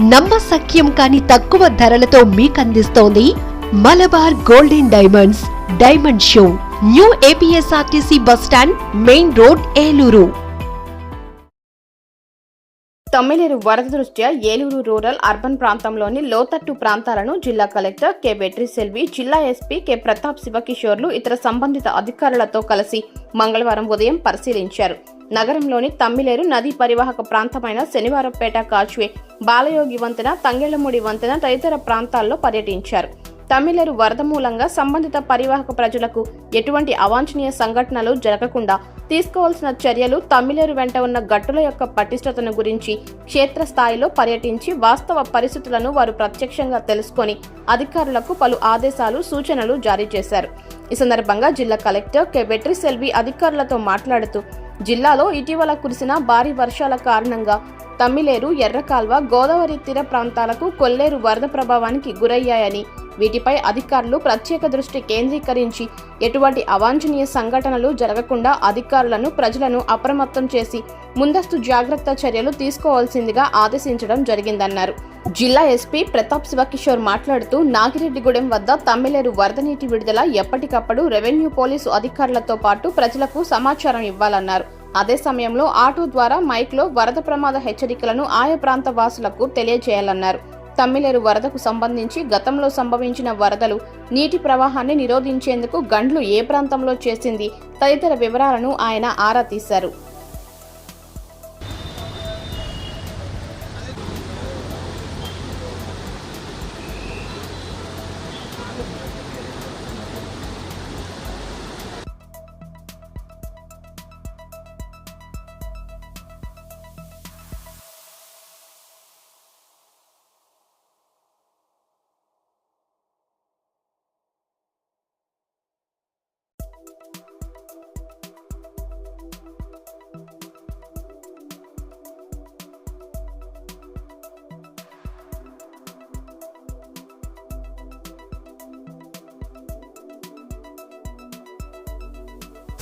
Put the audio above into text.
నమ్మసక్యం కాని తక్కువ ధరలతో మీకందిస్తోంది Malabar golden diamonds diamond show. New APSRTC bus stand main road Eluru. Tammileru వరద దృష్ట్యా ఏలూరు రూరల్ అర్బన్ ప్రాంతంలోని లోతట్టు ప్రాంతాలను జిల్లా కలెక్టర్ కె వెట్రి సెల్వి జిల్లా ఎస్పీ కె ప్రతాప్ శివకిషోర్లు ఇతర సంబంధిత అధికారులతో కలిసి మంగళవారం ఉదయం పరిశీలించారు. నగరంలోని తమ్మిలేరు నదీ పరివాహక ప్రాంతమైన శనివారంపేట కాచువే బాలయోగి వంతెన తంగెళ్ళముడి వంతెన తదితర ప్రాంతాల్లో పర్యటించారు. తమిళరు వరద మూలంగా సంబంధిత పరివాహక ప్రజలకు ఎటువంటి అవాంఛనీయ సంఘటనలు జరగకుండా తీసుకోవాల్సిన చర్యలు తమిళరు వెంట ఉన్న గట్టుల యొక్క పటిష్టతను గురించి క్షేత్రస్థాయిలో పర్యటించి వాస్తవ పరిస్థితులను వారు ప్రత్యక్షంగా తెలుసుకొని అధికారులకు పలు ఆదేశాలు సూచనలు జారీ చేశారు. ఈ సందర్భంగా జిల్లా కలెక్టర్ కె. సెల్వి అధికారులతో మాట్లాడుతూ జిల్లాలో ఇటీవల కురిసిన భారీ వర్షాల కారణంగా తమ్మిలేరు ఎర్రకాల్వ గోదావరి తీర ప్రాంతాలకు కొల్లేరు వరద ప్రభావానికి గురయ్యాయని. వీటిపై అధికారులు ప్రత్యేక దృష్టి కేంద్రీకరించి ఎటువంటి అవాంఛనీయ సంఘటనలు జరగకుండా అధికారులను ప్రజలను అప్రమత్తం చేసి ముందస్తు జాగ్రత్త చర్యలు తీసుకోవాల్సిందిగా ఆదేశించడం జరిగిందన్నారు. జిల్లా ఎస్పీ ప్రతాప్ శివకిషోర్ మాట్లాడుతూ నాగిరెడ్డిగూడెం వద్ద తమ్మిలేరు వరద నీటి విడుదల ఎప్పటికప్పుడు రెవెన్యూ పోలీసు అధికారులతో పాటు ప్రజలకు సమాచారం ఇవ్వాలన్నారు. అదే సమయంలో ఆటో ద్వారా మైక్లో వరద ప్రమాద హెచ్చరికలను ఆయా ప్రాంత వాసులకు తెలియజేయాలన్నారు. తమ్మిలేరు వరదకు సంబంధించి గతంలో సంభవించిన వరదలు నీటి ప్రవాహాన్ని నిరోధించేందుకు గండ్లు ఏ ప్రాంతంలో చేసింది తదితర వివరాలను ఆయన ఆరా తీశారు.